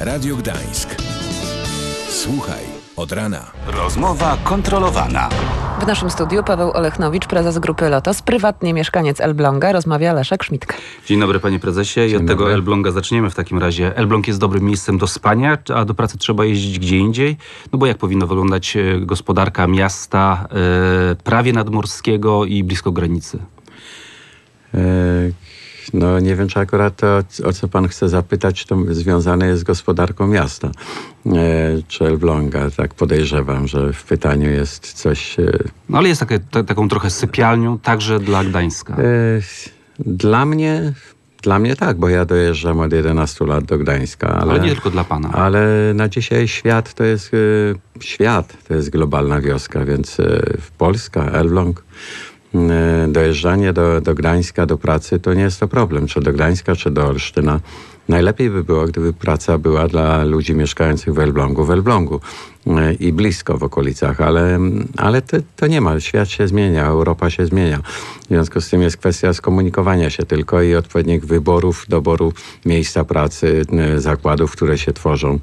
Radio Gdańsk. Słuchaj od rana. Rozmowa kontrolowana. W naszym studiu Paweł Olechnowicz, prezes grupy Lotos, prywatnie mieszkaniec Elbląga, rozmawia Leszek Szmitka. Dzień dobry panie prezesie i od tego Elbląga zaczniemy w takim razie. Elbląg jest dobrym miejscem do spania, a do pracy trzeba jeździć gdzie indziej. No bo jak powinno wyglądać e, gospodarka miasta e, prawie nadmorskiego i blisko granicy? No nie wiem, czy akurat to, o co pan chce zapytać, to związane jest z gospodarką miasta, e, czy Elbląga. Tak podejrzewam, że w pytaniu jest coś... e, No ale jest takie, ta, taką trochę sypialnią także dla Gdańska. e, Dla mnie... Dla mnie tak, bo ja dojeżdżam od 11 lat do Gdańska. Ale, Ale nie tylko dla pana. Ale na dzisiaj świat to jest e, świat, to jest globalna wioska, więc e, Polska, Elbląg, dojeżdżanie do, do Gdańska, do pracy to nie jest to problem, czy do Gdańska, czy do Olsztyna. Najlepiej by było, gdyby praca była dla ludzi mieszkających w Elblągu, w Elblągu e, i blisko w okolicach, ale, ale to, to nie ma. Świat się zmienia, Europa się zmienia. W związku z tym jest kwestia skomunikowania się tylko i odpowiednich wyborów, doboru miejsca pracy, e, zakładów, które się tworzą.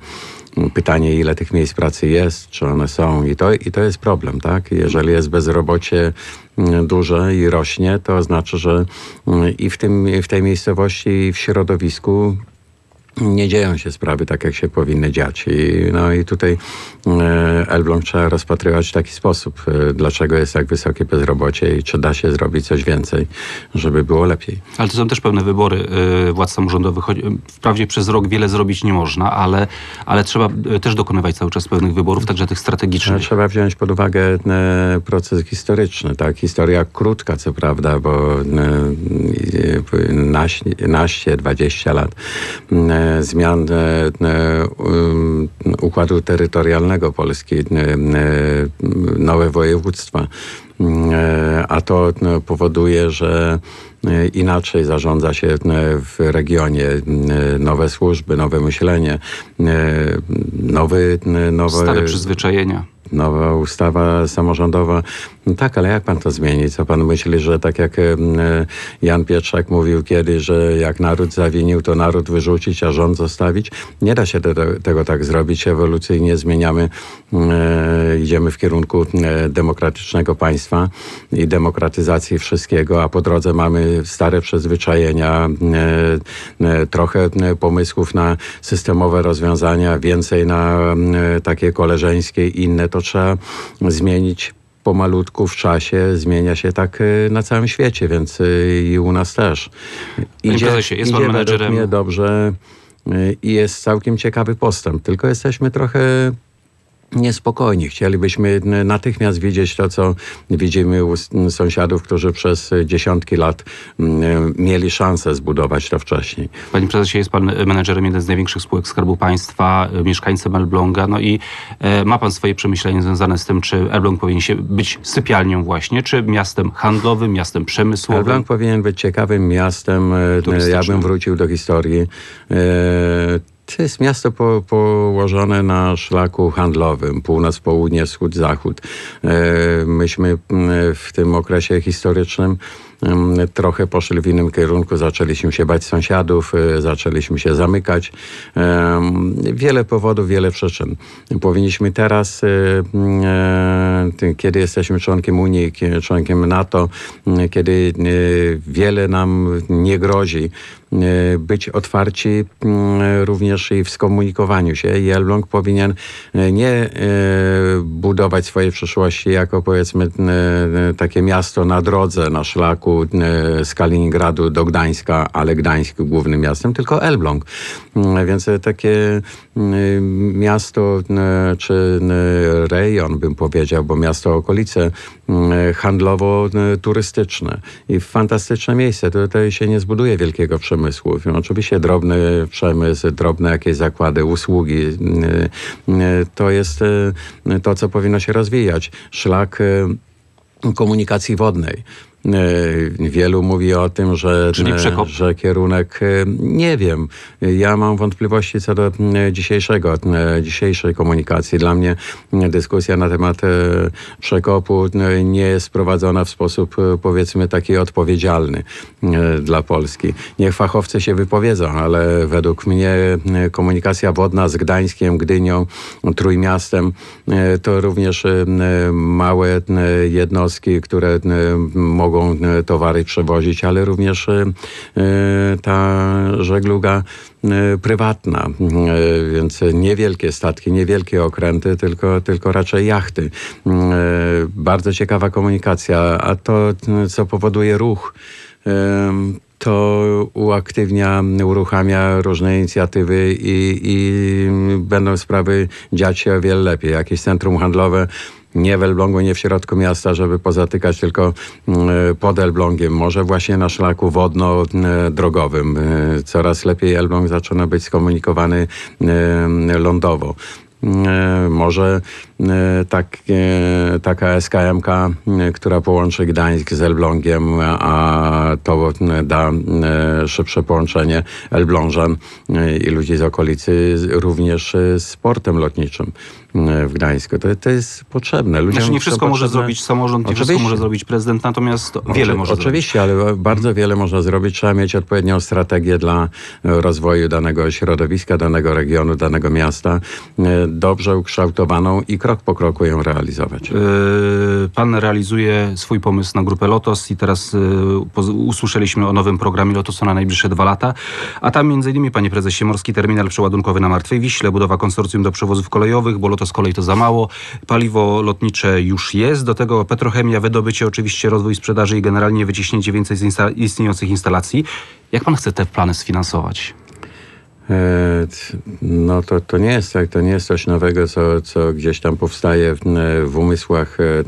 Pytanie, ile tych miejsc pracy jest, czy one są, i to, i to jest problem, tak? Jeżeli jest bezrobocie mm, duże i rośnie, to oznacza, że mm, i w, tym, i w tej miejscowości, i w środowisku nie dzieją się sprawy tak, jak się powinny dziać. I, no i tutaj e, Elbląg trzeba rozpatrywać w taki sposób, e, dlaczego jest tak wysokie bezrobocie i czy da się zrobić coś więcej, żeby było lepiej. Ale to są też pewne wybory y, władz samorządowych. Choć, Wprawdzie przez rok wiele zrobić nie można, ale, ale trzeba też dokonywać cały czas pewnych wyborów, także tych strategicznych. Trzeba wziąć pod uwagę e, proces historyczny, tak? Historia krótka, co prawda, bo e, naście, naście 20 lat e, zmian e, e, um, układu terytorialnego Polski, e, nowe województwa. E, A to no, powoduje, że inaczej zarządza się w regionie, e, nowe służby, nowe myślenie, nowy, nowe, Stare przyzwyczajenia. Nowa ustawa samorządowa. No tak, ale jak pan to zmieni? Co pan myśli, że tak jak Jan Pietrzak mówił kiedyś, że jak naród zawinił, to naród wyrzucić, a rząd zostawić? Nie da się te, tego tak zrobić. Ewolucyjnie zmieniamy, e, idziemy w kierunku e, demokratycznego państwa i demokratyzacji wszystkiego, a po drodze mamy stare przyzwyczajenia, e, trochę pomysłów na systemowe rozwiązania, więcej na takie koleżeńskie inne, to trzeba zmienić pomalutku w czasie, zmienia się tak e, na całym świecie, więc e, i u nas też. Panie prezesie, jest pan idzie według menedżerem- dobrze e, i jest całkiem ciekawy postęp, tylko jesteśmy trochę niespokojni. Chcielibyśmy natychmiast widzieć to, co widzimy u sąsiadów, którzy przez dziesiątki lat mm, mieli szansę zbudować to wcześniej. Panie prezesie, jest pan menedżerem jeden z największych spółek Skarbu Państwa, y, mieszkańcem Elbląga, no i e, ma pan swoje przemyślenia związane z tym, czy Elbląg powinien się być sypialnią właśnie, czy miastem handlowym, miastem przemysłowym. Elbląg powinien być ciekawym miastem. e, Ja bym wrócił do historii. E, To jest miasto po, położone na szlaku handlowym, północ, południe, wschód, zachód. E, Myśmy m, w tym okresie historycznym em, trochę poszli w innym kierunku. Zaczęliśmy się bać sąsiadów, e, zaczęliśmy się zamykać. Em, Wiele powodów, wiele przyczyn. Powinniśmy teraz, e, m, e, ty- kiedy jesteśmy członkiem Unii, kie- członkiem NATO, kiedy e, wiele nam nie grozi, e, być otwarci m, również i w skomunikowaniu się. I Elbląg powinien e, nie e, budować swojej przyszłości jako powiedzmy e, takie miasto na drodze, na szlaku e, z Kaliningradu do Gdańska, ale Gdańsk głównym miastem, tylko Elbląg. Mm, Więc e, takie mm, miasto e, czy e, rejon, bym powiedział, bo miasto okolice mm, handlowo-turystyczne i fantastyczne miejsce. Tutaj się nie zbuduje wielkiego przemysłu. Oczywiście drobny przemysł, drobne jakieś zakłady, usługi. mm, e, To jest e, to, co powinno się rozwijać. Szlak komunikacji wodnej. Wielu mówi o tym, że, przekop. że kierunek, nie wiem. Ja mam wątpliwości co do dzisiejszego, dzisiejszej komunikacji. Dla mnie dyskusja na temat przekopu nie jest prowadzona w sposób powiedzmy taki odpowiedzialny dla Polski. Niech fachowcy się wypowiedzą, ale według mnie komunikacja wodna z Gdańskiem, Gdynią, Trójmiastem to również małe jednostki, które mogą towary przewozić, ale również ta żegluga prywatna, więc niewielkie statki, niewielkie okręty, tylko, tylko raczej jachty. Bardzo ciekawa komunikacja, a to, co powoduje ruch, to uaktywnia, uruchamia różne inicjatywy i, i będą sprawy dziać się o wiele lepiej. Jakieś centrum handlowe nie w Elblągu, nie w środku miasta, żeby pozatykać tylko pod Elblągiem, może właśnie na szlaku wodno-drogowym. Coraz lepiej Elbląg zaczyna być skomunikowany lądowo. Może tak, taka SKMK, która połączy Gdańsk z Elblągiem, a to da szybsze połączenie Elblążan i ludzi z okolicy również z portem lotniczym w Gdańsku. To, to jest potrzebne. Ludziom Znaczy nie wszystko może zrobić samorząd, nie wszystko Oczywiście. może zrobić prezydent, natomiast wiele może Oczywiście, ale bardzo wiele można zrobić. Trzeba mieć odpowiednią strategię dla e, rozwoju danego środowiska, danego regionu, danego miasta, e, dobrze ukształtowaną i krok po kroku ją realizować. Yy, Pan realizuje swój pomysł na grupę Lotos i teraz poz- usłyszeliśmy o nowym programie Lotosu na najbliższe dwa lata. A tam między innymi, panie prezesie, morski terminal przeładunkowy na Martwej Wiśle, budowa konsorcjum do przewozów kolejowych, bo Lotos kolej to za mało. Paliwo lotnicze już jest, do tego petrochemia, wydobycie, oczywiście rozwój sprzedaży i generalnie wyciśnięcie więcej z insta- istniejących instalacji. Jak pan chce te plany sfinansować? E, No to, to nie jest tak, to nie jest coś nowego, co, co gdzieś tam powstaje w, w umysłach e,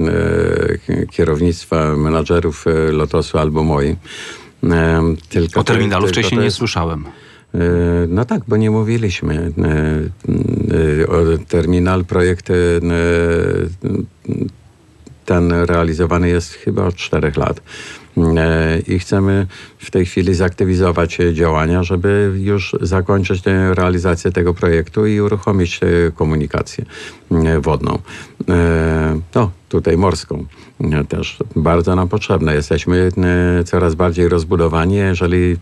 e, kierownictwa, menadżerów e, Lotosu albo moim. E, Tylko O to- terminalu tylko wcześniej to nie jest- słyszałem. E, No tak, bo nie mówiliśmy. E, e, Terminal, projekt e, ten realizowany jest chyba od czterech lat. E, I chcemy w tej chwili zaktywizować e, działania, żeby już zakończyć tę realizację tego projektu i uruchomić e, komunikację e, wodną. E, No, tutaj morską e, też bardzo nam potrzebne. Jesteśmy e, coraz bardziej rozbudowani. Jeżeli e,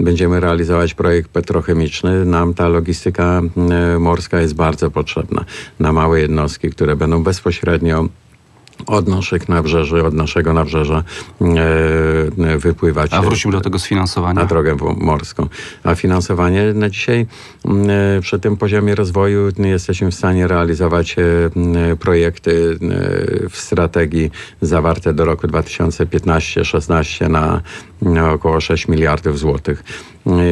będziemy realizować projekt petrochemiczny, nam ta logistyka e, morska jest bardzo potrzebna. Na małe jednostki, które będą bezpośrednio od naszych nabrzeży, od naszego nabrzeża e, wypływać A wrócimy do tego sfinansowania. na drogę morską. A finansowanie na dzisiaj mm, e, przy tym poziomie rozwoju jesteśmy w stanie realizować e, m, projekty e, w strategii zawarte do roku 2015-16 na, na około 6 miliardów złotych.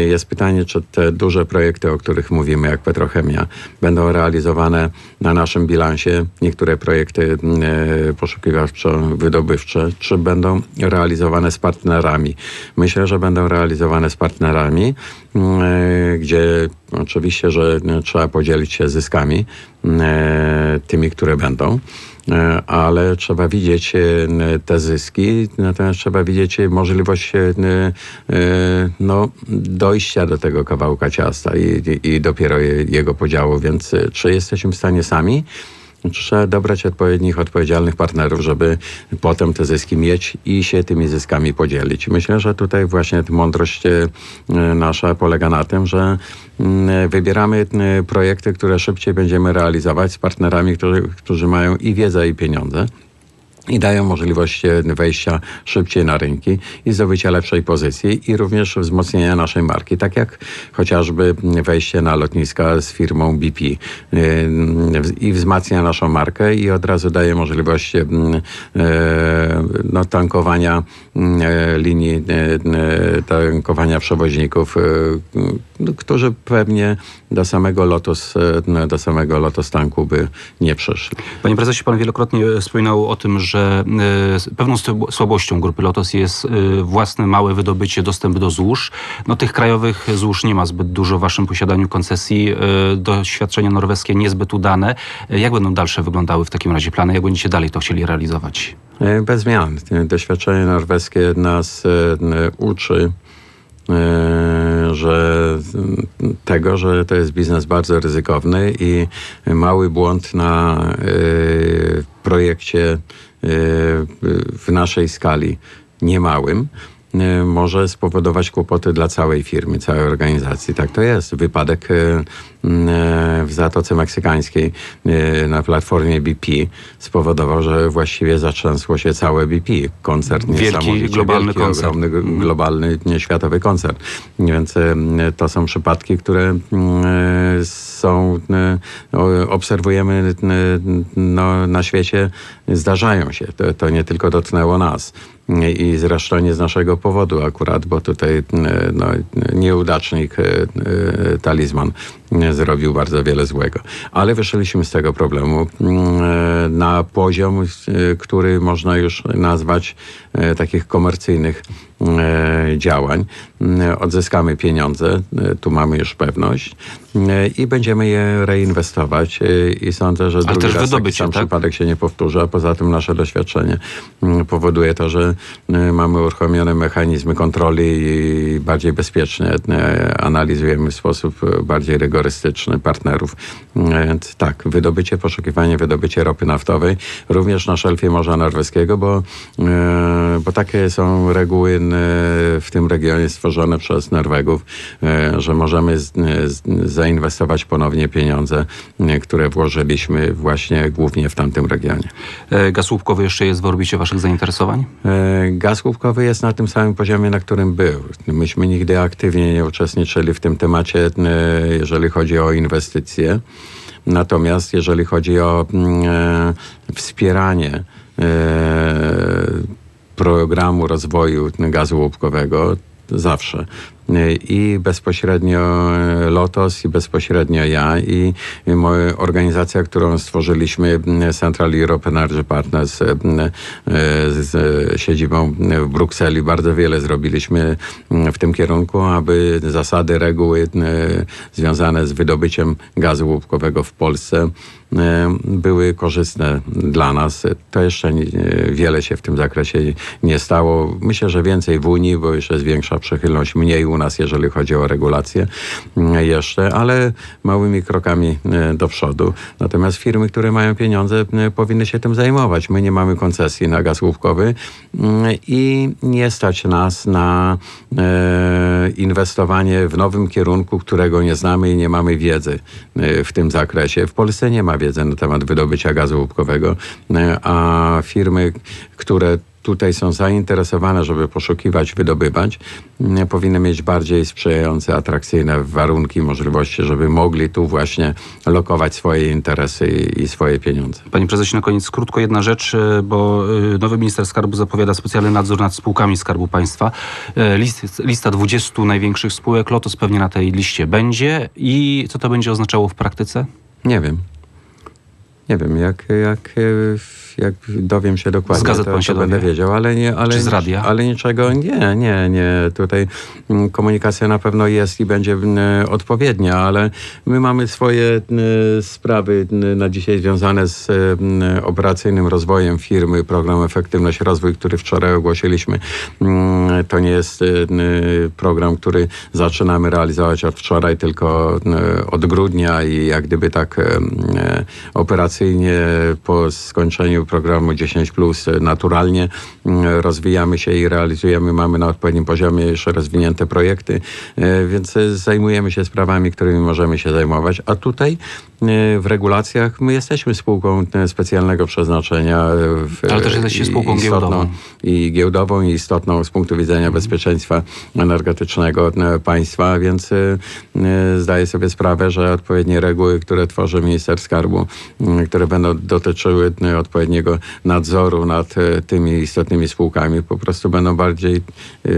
Jest pytanie, czy te duże projekty, o których mówimy, jak petrochemia, będą realizowane na naszym bilansie. Niektóre projekty e, poszukiwawczo-wydobywcze, czy będą realizowane z partnerami. Myślę, że będą realizowane z partnerami, e, gdzie oczywiście, że e, trzeba podzielić się zyskami tymi, które będą. E, Ale trzeba widzieć e, te zyski, natomiast trzeba widzieć możliwość e, e, no, dojścia do tego kawałka ciasta i, i, dopiero je, jego podziału. Więc czy jesteśmy w stanie sami? Trzeba dobrać odpowiednich, odpowiedzialnych partnerów, żeby potem te zyski mieć i się tymi zyskami podzielić. Myślę, że tutaj właśnie mądrość e, nasza polega na tym, że mm, wybieramy e, projekty, które szybciej będziemy realizować z partnerami, którzy, którzy mają i wiedzę, i pieniądze. I dają możliwość e, wejścia szybciej na rynki i zdobycia lepszej pozycji i również wzmocnienia naszej marki, tak jak chociażby wejście na lotniska z firmą BP e, i wzmacnia naszą markę i od razu daje możliwość e, no, tankowania e, linii, tankowania przewoźników, no, którzy pewnie do samego Lotos, e, do samego Lotos tanku by nie przyszli. Panie prezesie, pan wielokrotnie wspominał o tym, że że y, pewną słabo- słabością grupy Lotos jest y, własne małe wydobycie, dostęp do złóż. No tych krajowych złóż nie ma zbyt dużo w waszym posiadaniu koncesji. Y, doświadczenia norweskie niezbyt udane. Jak będą dalsze wyglądały w takim razie plany? Jak będziecie dalej to chcieli realizować? E, Bez zmian. Doświadczenie norweskie nas e, uczy, e, że tego, że to jest biznes bardzo ryzykowny i mały błąd na e, projekcie e, w naszej skali niemałym e, może spowodować kłopoty dla całej firmy, całej organizacji. Tak to jest. Wypadek e, w Zatoce Meksykańskiej e, na platformie BP spowodował, że właściwie zatrzęsło się całe BP. Koncert Wielki, globalny wielki, koncern. ogromny, g- globalny, nie, światowy koncert. Więc e, to są przypadki, które mm, e, są, e, obserwujemy e, no, na świecie, zdarzają się. To, to nie tylko dotknęło nas. I zresztą nie z naszego powodu akurat, bo tutaj e, no, nieudacznik, e, e, talizman e, zrobił bardzo wiele złego. Ale wyszliśmy z tego problemu mm, e, na poziom, e, który można już nazwać e, takich komercyjnych działań. E, Odzyskamy pieniądze, e, tu mamy już pewność e, i będziemy je reinwestować e, i sądzę, że drugi też raz taki sam tak? przypadek się nie powtórzy, a poza tym nasze doświadczenie mm, powoduje to, że e, mamy uruchomione mechanizmy kontroli i bardziej bezpiecznie e, analizujemy w sposób e, bardziej rygorystyczny partnerów. E, Więc tak, wydobycie, poszukiwanie, wydobycie ropy naftowej, również na szelfie Morza Norweskiego, bo, e, bo takie są reguły e, w tym regionie stworzone przez Norwegów, e, że możemy z, z, zainwestować ponownie pieniądze, e, które włożyliśmy właśnie głównie w tamtym regionie. E, Gaz łupkowy jeszcze jest w orbicie waszych zainteresowań? E, Gaz łupkowy jest na tym samym poziomie, na którym był. Myśmy nigdy aktywnie nie uczestniczyli w tym temacie, e, jeżeli chodzi o inwestycje. Natomiast jeżeli chodzi o mm, e, wspieranie e, programu rozwoju gazu łupkowego, zawsze. I bezpośrednio e, Lotos, i bezpośrednio ja, i, moja organizacja, którą stworzyliśmy, Central Europe Energy Partners e, e, z e, siedzibą w Brukseli, bardzo wiele zrobiliśmy w tym kierunku, aby zasady, reguły związane z wydobyciem gazu łupkowego w Polsce były korzystne dla nas. To jeszcze wiele się w tym zakresie nie stało. Myślę, że więcej w Unii, bo już jest większa przychylność, mniej u nas, jeżeli chodzi o regulacje mm, jeszcze, ale małymi krokami e, do przodu. Natomiast firmy, które mają pieniądze, powinny się tym zajmować. My nie mamy koncesji na gaz łupkowy mm, i nie stać nas na e, inwestowanie w nowym kierunku, którego nie znamy i nie mamy wiedzy e, w tym zakresie. W Polsce nie ma wiedzy na temat wydobycia gazu łupkowego, a firmy, które tutaj są zainteresowane, żeby poszukiwać, wydobywać, powinny mieć bardziej sprzyjające, atrakcyjne warunki, możliwości, żeby mogli tu właśnie lokować swoje interesy i, i swoje pieniądze. Panie prezesie, na koniec krótko jedna rzecz, e, bo e, nowy minister skarbu zapowiada specjalny nadzór nad spółkami Skarbu Państwa. E, List, lista 20 największych spółek, Lotos pewnie na tej liście będzie. I co to będzie oznaczało w praktyce? Nie wiem. Nie wiem, jak, jak, jak dowiem się dokładnie, Z gazet to, pan się to będę wiedział, ale nie, ale, Czy z radia? ale niczego, nie, nie, nie. Tutaj mm, komunikacja na pewno jest i będzie mm, odpowiednia, ale my mamy swoje mm, sprawy na dzisiaj związane z operacyjnym rozwojem firmy, program Efektywność Rozwój, który wczoraj ogłosiliśmy. To nie jest program, który zaczynamy realizować od wczoraj, tylko od grudnia i jak gdyby tak mm, po skończeniu programu 10 plus naturalnie mm, rozwijamy się i realizujemy, mamy na odpowiednim poziomie jeszcze rozwinięte projekty, e, więc e, zajmujemy się sprawami, którymi możemy się zajmować, a tutaj e, w regulacjach my jesteśmy spółką e, specjalnego przeznaczenia. e, w- Ale też jesteście spółką istotną- giełdową. I giełdową, i istotną z punktu widzenia bezpieczeństwa energetycznego e, państwa, więc e, e, zdaję sobie sprawę, że odpowiednie reguły, które tworzy minister skarbu, które będą dotyczyły e, odpowiedniego nadzoru nad e, tymi istotnymi spółkami, po prostu będą bardziej e,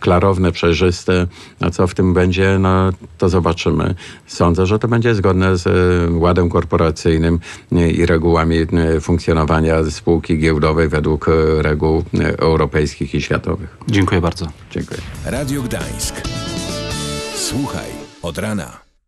klarowne, przejrzyste. A co w tym będzie, no to zobaczymy. Sądzę, że to będzie zgodne z ładem korporacyjnym i regułami e, funkcjonowania spółki giełdowej według e, reguł e, europejskich i światowych. Dziękuję bardzo. Dziękuję. Radio Gdańsk. Słuchaj od rana.